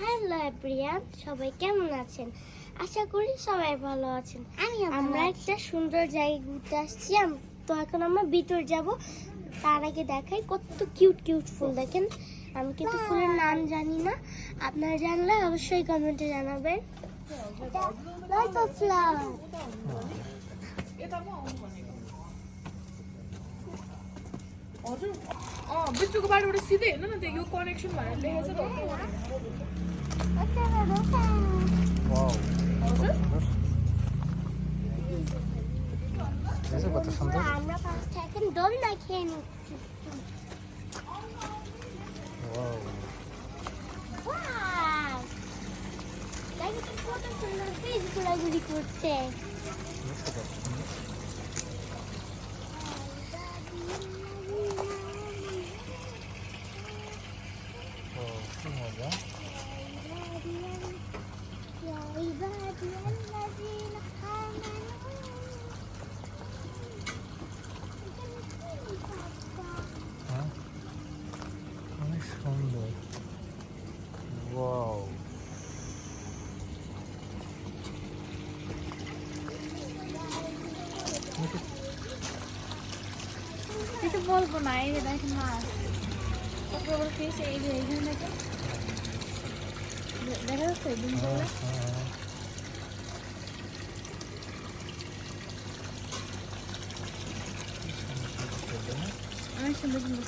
Hello Priyan সবাই কেমন আছেন? আশা করি সবাই ভালো আছেন। আমরা একটা সুন্দর জায়গায় ঘুরতে আসছি। তো এখন আমরা ভিতর যাব। তার আগে দেখাই কত কিউট কিউট ফুল। দেখেন আমি কিন্তু ফুলের নাম জানি না। আপনারা জানলে অবশ্যই কমেন্টে জানাবেন। ফ্লাওয়ার ಬಿಚ್ಚುಗೆ ಮಾಡಿಬಿಡಿಸಿದೆ ಸಿದೆ ನನ್ನದು ಇವು ಕನೆಕ್ಷನ್ ಮಾಡಲಿ ಹೆಸರು কত সুন্দর আমরা ফার্স্ট এখন দম দেখিয়ে নিচ্ছি ওয়াও ওয়াও দেখো কত সুন্দর ফিশগুলো গুলি করছে কিছু বলবো না এই যে দেখেন মাছ তারপর আবার ফিস এই যে এইখানে দেখেন দে- দেখা যাচ্ছে হ্যাঁ ডিমগুলো হ্যাঁ অনেক সুন্দর সুন্দর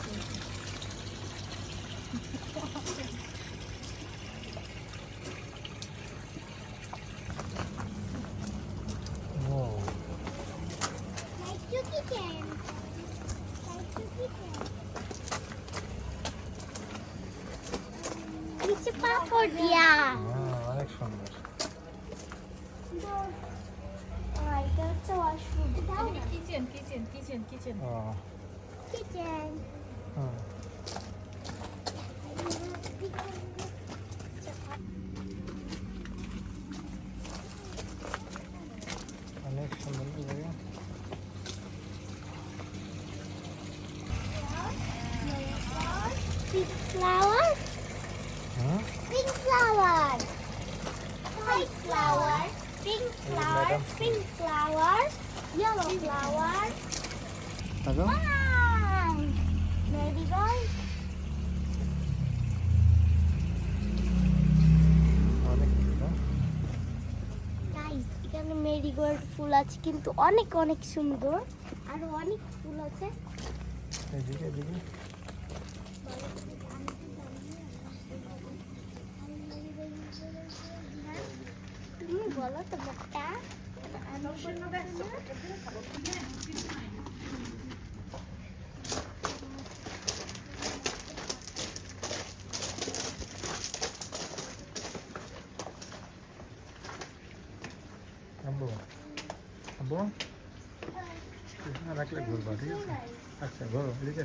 নিচে পাথর দিয়া হ্যাঁ অনেক সুন্দর আর এটা হচ্ছে washroom kitchen kitchen kitchen kitchen ও কিচেন হুম অনেক সুন্দর জায়গা Pink flower, hmm pink flower, white flower, pink flower, pink flower, yellow flower. Wow! Marigold. এখানে মেরিগোল্ড ফুল আছে কিন্তু অনেক অনেক সুন্দর আরও অনেক ফুল আছে এদিকে এদিকে তুমি বলো শুনব না। আব্বু। আব্বু? এখানে রাখলে ঘুরবা ঠিক আছে? আচ্ছা ঘুরো এদিকে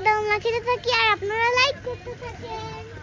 দাম না খেতে থাকি আর আপনারা লাইক করতে থাকেন।